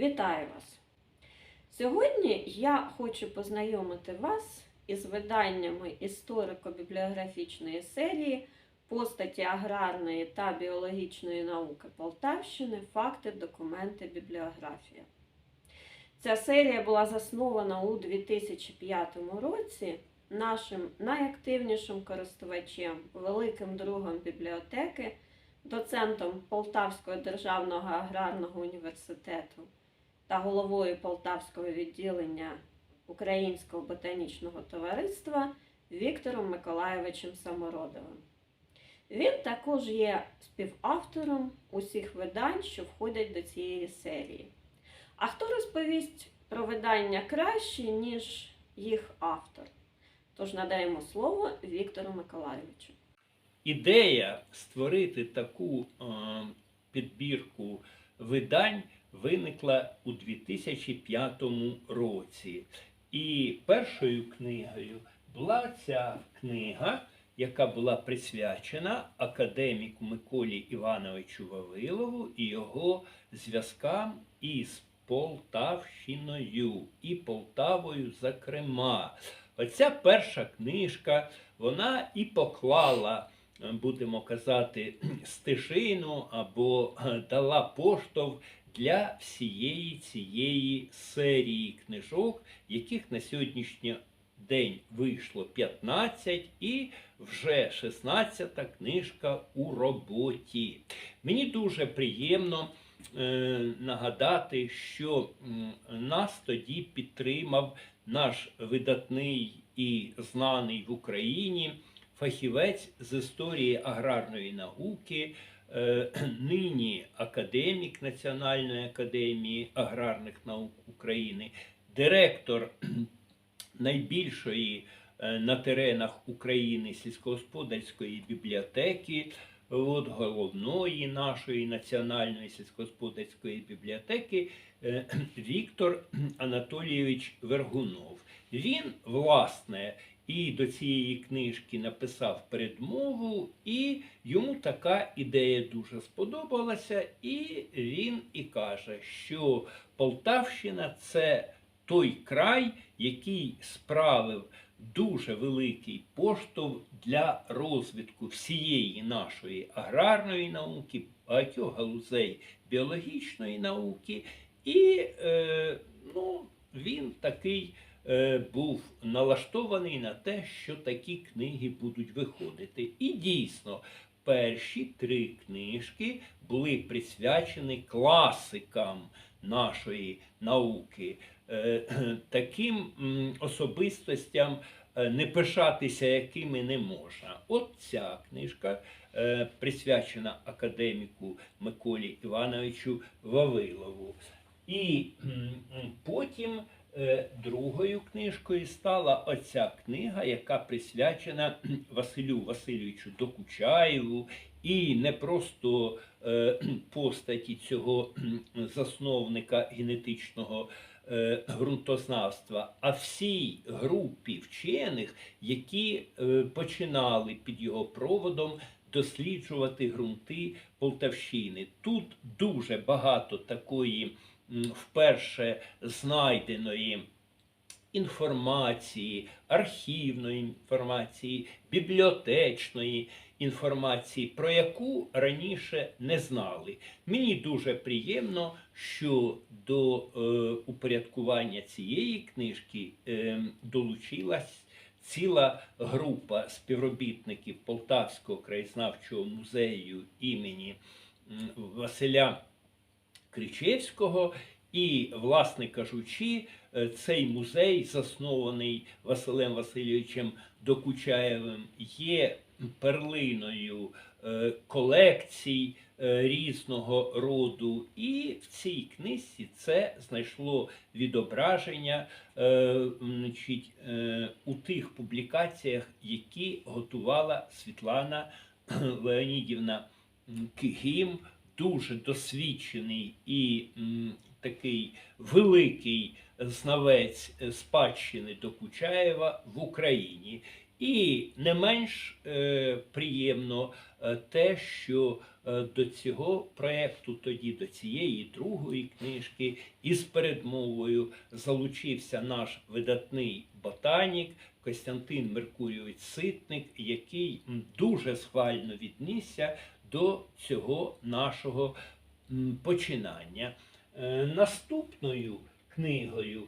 Вітаю вас! Сьогодні я хочу познайомити вас із виданнями історико-бібліографічної серії Постаті аграрної та біологічної науки Полтавщини, факти, документи, бібліографія. Ця серія була заснована у 2005 році нашим найактивнішим користувачем, великим другом бібліотеки, доцентом Полтавського державного аграрного університету та головою Полтавського відділення Українського ботанічного товариства Віктором Миколаєвичем Самородовим. Він також є співавтором усіх видань, що входять до цієї серії. А хто розповість про видання краще, ніж їх автор? Тож надаємо слово Віктору Миколаєвичу. Ідея створити таку е, підбірку видань виникла у 2005 році. І першою книгою була ця книга, яка була присвячена академіку Миколі Івановичу Вавилову і його зв'язкам із Полтавщиною і Полтавою, зокрема. Оця перша книжка, вона і поклала, будемо казати, стежину або е, дала поштовх для всієї цієї серії книжок, яких на сьогоднішній день вийшло 15 і вже 16 книжка у роботі. Мені дуже приємно е, нагадати, що нас тоді підтримав наш видатний і знаний в Україні фахівець з історії аграрної науки, нині академік Національної академії аграрних наук України, директор найбільшої е, на теренах України сільськогосподарської бібліотеки, от головної нашої національної сільськогосподарської бібліотеки е, Віктор Анатолійович Вергунов. Він, власне, і до цієї книжки написав передмову, і йому така ідея дуже сподобалася, і він і каже, що Полтавщина це той край, який справив дуже великий поштовх для розвитку всієї нашої аграрної науки, багатьох галузей біологічної науки, і е, ну, він такий був налаштований на те, що такі книги будуть виходити. І дійсно, перші три книжки були присвячені класикам нашої науки, е, таким особистостям, е, не пишатися якими не можна. От ця книжка е, присвячена академіку Миколі Івановичу Вавилову. І потім е, другою книжкою стала оця книга, яка присвячена Василю Васильовичу Докучаєву, і не просто е, постаті цього засновника генетичного е, ґрунтознавства, а всій групі вчених, які е, починали під його проводом досліджувати ґрунти Полтавщини. Тут дуже багато такої вперше знайденої інформації, архівної інформації, бібліотечної інформації, про яку раніше не знали. Мені дуже приємно, що до е, упорядкування цієї книжки е, долучилась ціла група співробітників Полтавського краєзнавчого музею імені Василя Кричевського. І, власне кажучи, е, цей музей, заснований Василем Васильовичем Докучаєвим, є перлиною е, колекцій е, різного роду. І в цій книжці це знайшло відображення значить, у тих публікаціях, які готувала Світлана Леонідівна Кигім, дуже досвідчений і такий великий знавець е, спадщини Докучаєва в Україні. І не менш е, приємно е, те, що е, до цього проєкту, тоді до цієї другої книжки, із передмовою залучився наш видатний ботанік Костянтин Меркурійович Ситник, який дуже схвально віднісся до цього нашого починання. Е, Наступною книгою,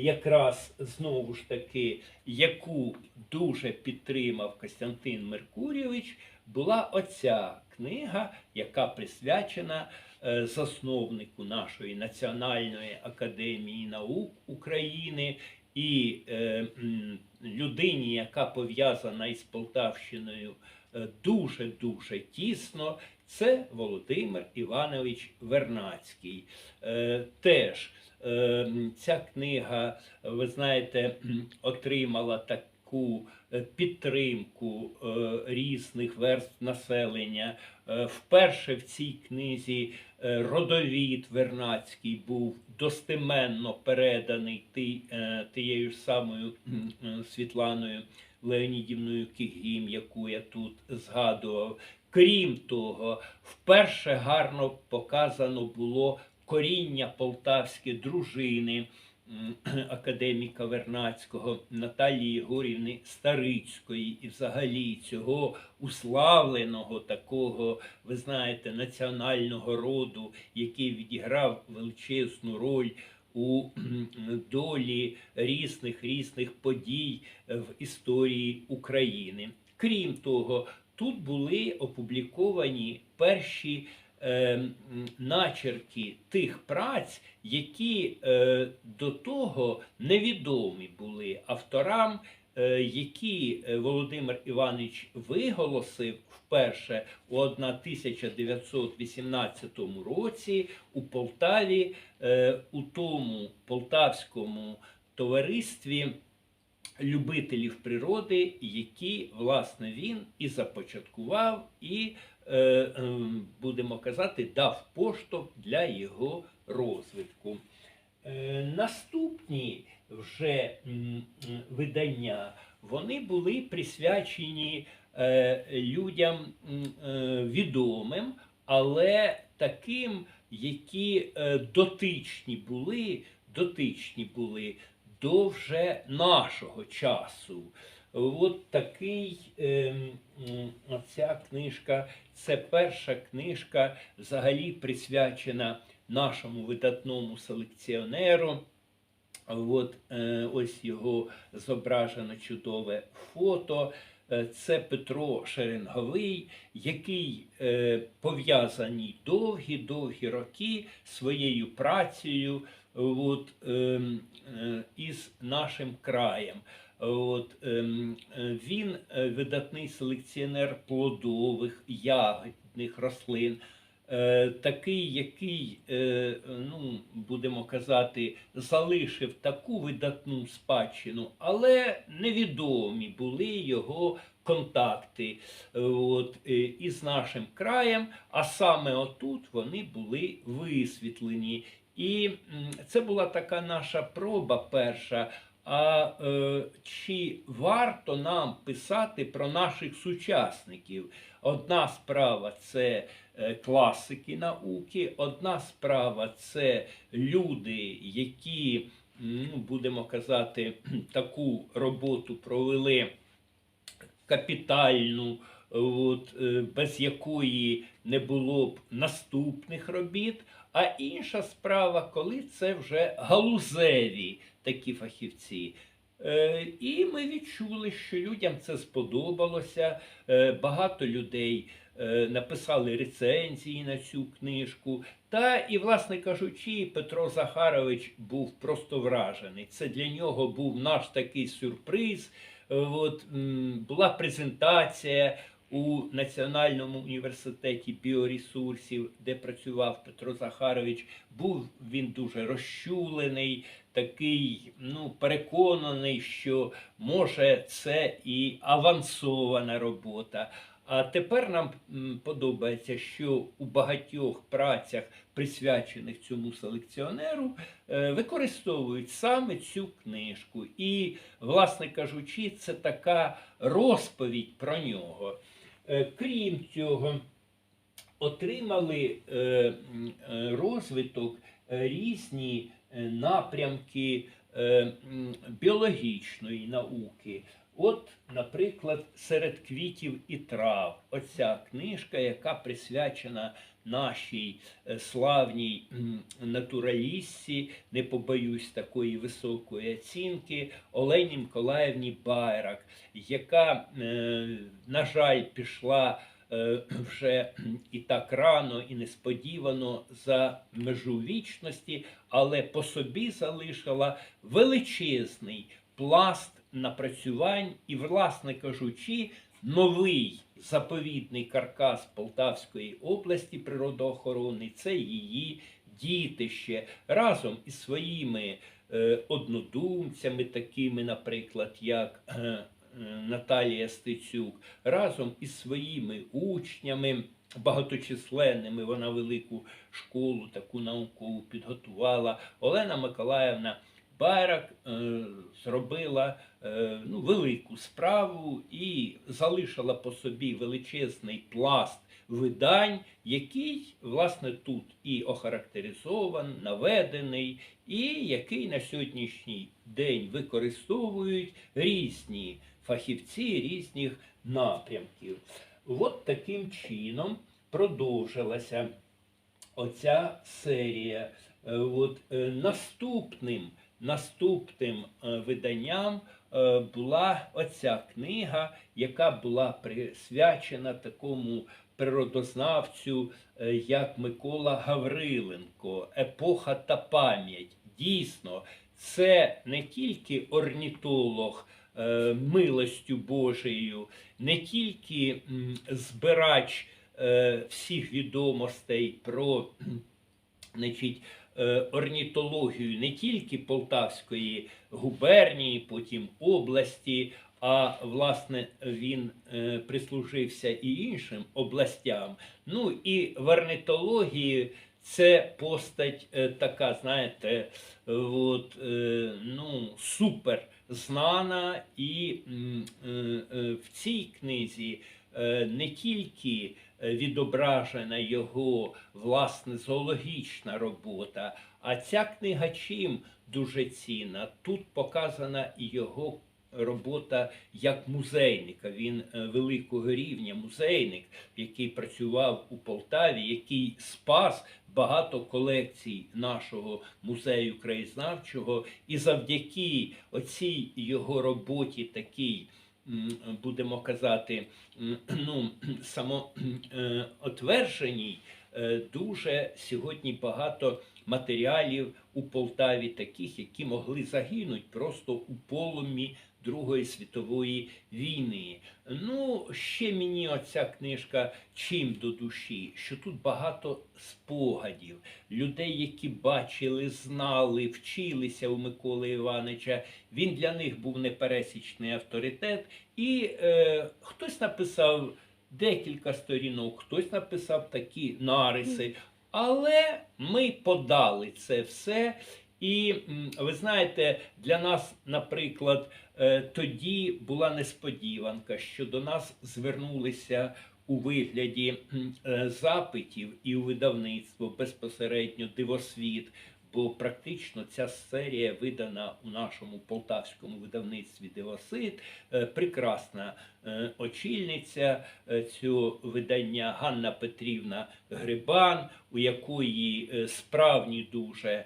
якраз знову ж таки, яку дуже підтримав Костянтин Меркурійович, була оця книга, яка присвячена е, засновнику нашої Національної академії наук України і е, людині, яка пов'язана із Полтавщиною дуже дуже тісно. Це Володимир Іванович Вернацький. Е, теж е, ця книга, ви знаєте, отримала таку е, підтримку е, різних верств населення. Е, Вперше в цій книзі родовід Вернацький був достеменно переданий тією ж самою Світланою Леонідівною Кігім, яку я тут згадував. Крім того, вперше гарно показано було коріння полтавської дружини академіка Вернацького Наталії Єгорівни Старицької і взагалі цього уславленого такого, ви знаєте, національного роду, який відіграв величезну роль у долі різних різних подій в історії України. Крім того, тут були опубліковані перші е, начерки тих праць, які е, до того невідомі були авторам, е, які е, Володимир Іванович виголосив вперше у 1918 році у Полтаві у тому полтавському товаристві любителів природи, які власне він і започаткував, і ем, будемо казати, дав поштовх для його розвитку. Е, Наступні вже видання вони були присвячені е, людям е, відомим, але таким, які е, дотичні були, дотичні були до вже нашого часу. От такий ем, м, оця книжка, це перша книжка, взагалі присвячена нашому видатному селекціонеру. От е, ось його зображено чудове фото. Е, Це Петро Шеренговий, який е, пов'язаний довгі-довгі роки своєю працею от, ем, е, із нашим краєм. От, ем, е, він е, видатний селекціонер плодових, ягідних рослин. Такий, який, ну, будемо казати, залишив таку видатну спадщину, але невідомі були його контакти от, із нашим краєм, а саме отут вони були висвітлені. І це була така наша проба перша. А е, чи варто нам писати про наших сучасників? Одна справа це е, класики науки, одна справа це люди, які, ну, будемо казати, таку роботу провели капітальну, от, е, без якої не було б наступних робіт. А інша справа, коли це вже галузеві такі фахівці. Е, І ми відчули, що людям це сподобалося. Е, Багато людей е, написали рецензії на цю книжку. Та і, власне кажучи, Петро Захарович був просто вражений. Це для нього був наш такий сюрприз. Е, От, була презентація у Національному університеті біоресурсів, де працював Петро Захарович. Був він дуже розчулений, такий, ну, переконаний, що може це і авансована робота. А тепер нам подобається, що у багатьох працях, присвячених цьому селекціонеру, е, використовують саме цю книжку. І, власне кажучи, це така розповідь про нього. Е, Крім цього, отримали е, е, розвиток різні напрямки біологічної науки. От, наприклад, серед квітів і трав, оця книжка, яка присвячена нашій е, славній натуралістці, не побоюсь такої високої оцінки, Олені Миколаївні Байрак, яка, е, на жаль, пішла е, вже і так рано, і несподівано за межу вічності, але по собі залишила величезний пласт напрацювань і, власне кажучи, новий заповідний каркас Полтавської області природоохорони це її дітище разом із своїми е, однодумцями, такими, наприклад, як е, е, Наталія Стецюк, разом із своїми учнями. Багаточисленними вона велику школу таку наукову підготувала. Олена Миколаївна Байрак е, зробила е, ну, велику справу і залишила по собі величезний пласт видань, який, власне, тут і охарактеризований, наведений, і який на сьогоднішній день використовують різні фахівці різних напрямків. От таким чином продовжилася оця серія. Е, От, наступним, наступним е, виданням е, була оця книга, яка була присвячена такому природознавцю, е, як Микола Гавриленко, Епоха та пам'ять. Дійсно, це не тільки орнітолог милостю Божею, не тільки збирач всіх відомостей про значить, орнітологію не тільки Полтавської губернії, потім області, а власне він е, прислужився і іншим областям. Ну і в орнітології це постать е, така, знаєте, е, от, е, ну, супер знана, і е, е, в цій книзі е, не тільки е, відображена його власне зоологічна робота, а ця книга чим дуже цінна. Тут показана його робота як музейника. Він е, великого рівня музейник, який працював у Полтаві, який спас багато колекцій нашого музею краєзнавчого, і завдяки оцій його роботі такій. Будемо казати, ну, самоотвердженій, е, дуже сьогодні багато матеріалів у Полтаві, таких, які могли загинути просто у полумі Другої світової війни. Ну, ще мені оця книжка чим до душі, що тут багато спогадів, людей, які бачили, знали, вчилися у Миколи Івановича. Він для них був непересічний авторитет. І е, хтось написав декілька сторінок, хтось написав такі нариси. Але ми подали це все. І ви знаєте, для нас, наприклад, е, тоді була несподіванка, що до нас звернулися у вигляді е, запитів і у видавництво безпосередньо дивосвіт. Бо практично ця серія видана у нашому полтавському видавництві Дивосвіт. Е, Прекрасна е, очільниця е, цього видання Ганна Петрівна Грибан, у якої справні дуже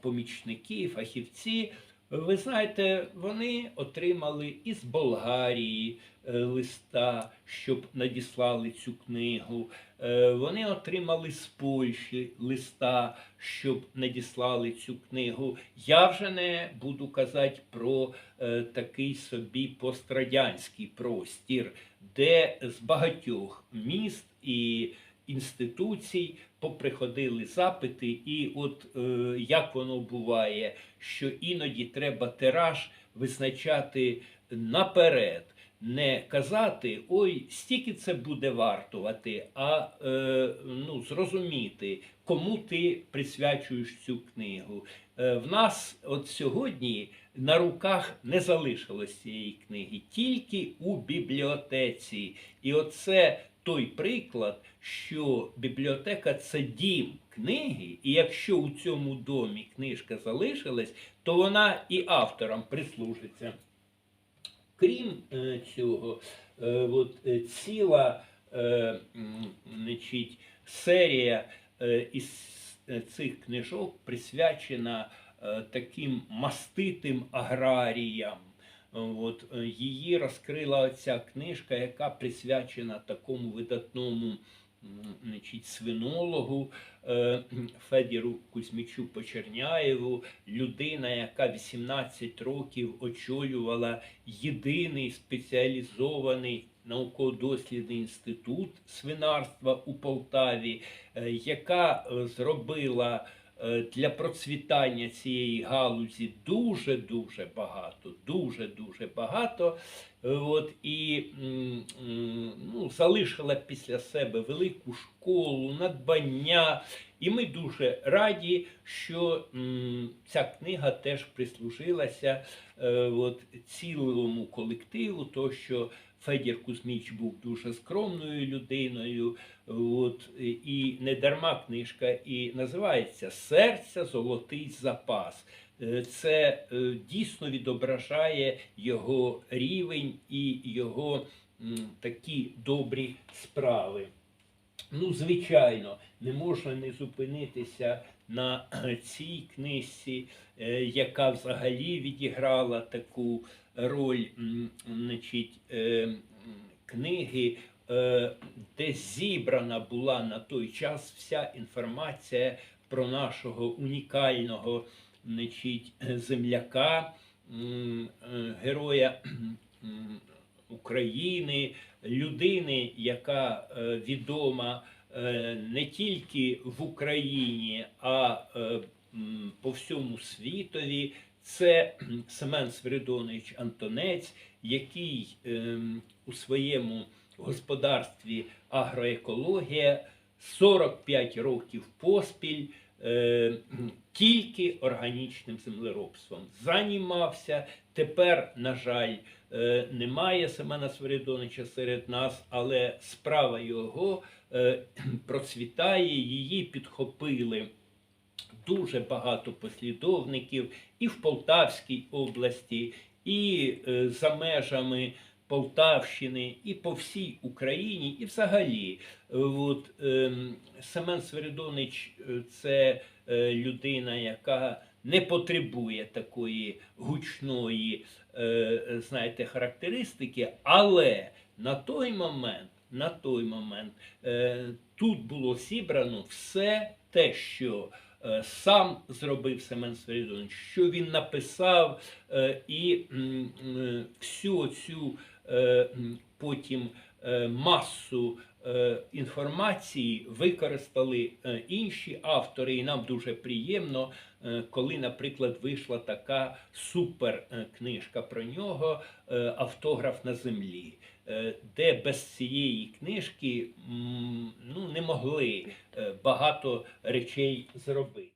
помічники, фахівці. Ви знаєте, вони отримали із Болгарії листа, щоб надіслали цю книгу. Е, Вони отримали з Польщі листа, щоб надіслали цю книгу. Я вже не буду казати про е, такий собі пострадянський простір, де з багатьох міст і інституцій поприходили запити, і от е, як воно буває, що іноді треба тираж визначати наперед. Не казати, ой, стільки це буде вартувати, а е, ну, зрозуміти, кому ти присвячуєш цю книгу. Е, в нас от сьогодні на руках не залишилось цієї книги, тільки у бібліотеці. І оце той приклад, що бібліотека це дім книги, і якщо у цьому домі книжка залишилась, то вона і авторам прислужиться. Крім е, цього, е, от, е, ціла значить, серія із цих книжок присвячена таким маститим аграріям. От, її розкрила ця книжка, яка присвячена такому видатному значить, свинологу е, Федіру Кузьмічу Почерняєву, людина, яка 18 років очолювала єдиний спеціалізований науково-дослідний інститут свинарства у Полтаві, е, яка е, зробила для процвітання цієї галузі дуже дуже багато, дуже дуже багато. Е, От і ну, залишила після себе велику школу, надбання. І ми дуже раді, що ця книга теж прислужилася е, от, цілому колективу, то що Федір Кузьміч був дуже скромною людиною. От, і не дарма книжка і називається Серця Золотий запас. Е, Це е, дійсно відображає його рівень і його такі добрі справи. Ну, звичайно, не можна не зупинитися на е, цій книжці, яка взагалі відіграла таку роль значить, е, книги, е, де зібрана була на той час вся інформація про нашого унікального значить, земляка, е, героя України, людини, яка відома не тільки в Україні, а по всьому світові. Це Семен Свиридонович Антонець, який ем, у своєму господарстві агроекологія 45 років поспіль е, тільки органічним землеробством займався. Тепер, на жаль, е, немає Семена Свиридоновича серед нас, але справа його е, процвітає, її підхопили дуже багато послідовників і в Полтавській області, і е, за межами Полтавщини, і по всій Україні, і взагалі. От, ем, Семен Свиридонич е, це е, людина, яка не потребує такої гучної знаєте, характеристики, але на той момент, на той момент тут було зібрано все те, що сам зробив Семен Свиридонович, що він написав, е, і м, всю цю е, потім е, масу е, інформації використали е, інші автори, і нам дуже приємно, е, коли, наприклад, вийшла така супер е, книжка про нього е, Автограф на землі. Е, Де без цієї книжки ну, не могли е, багато речей зробити.